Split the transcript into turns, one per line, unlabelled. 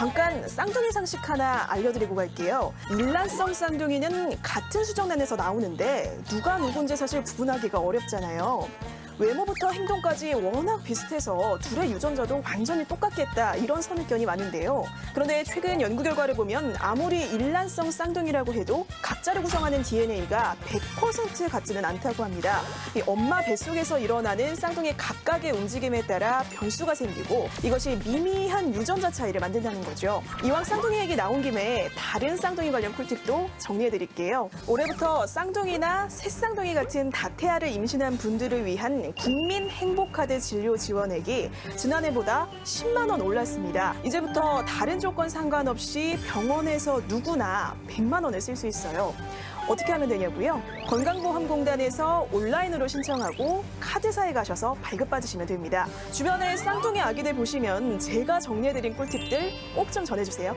잠깐 쌍둥이 상식 하나 알려드리고 갈게요. 일란성 쌍둥이는 같은 수정란에서 나오는데 누가 누군지 사실 구분하기가 어렵잖아요. 외모부터 행동까지 워낙 비슷해서 둘의 유전자도 완전히 똑같겠다 이런 선입견이 많은데요. 그런데 최근 연구 결과를 보면 아무리 일란성 쌍둥이라고 해도 각자를 구성하는 DNA가 100% 같지는 않다고 합니다. 이 엄마 뱃속에서 일어나는 쌍둥이 각각의 움직임에 따라 변수가 생기고 이것이 미미한 유전자 차이를 만든다는 거죠. 이왕 쌍둥이 얘기 나온 김에 다른 쌍둥이 관련 꿀팁도 정리해 드릴게요. 올해부터 쌍둥이나 새쌍둥이 같은 다태아를 임신한 분들을 위한 국민 행복카드 진료 지원액이 지난해보다 10만 원 올랐습니다. 이제부터 다른 조건 상관없이 병원에서 누구나 100만 원을 쓸 수 있어요. 어떻게 하면 되냐고요? 건강보험공단에서 온라인으로 신청하고 카드사에 가셔서 발급받으시면 됩니다. 주변에 쌍둥이 아기들 보시면 제가 정리해드린 꿀팁들 꼭 좀 전해주세요.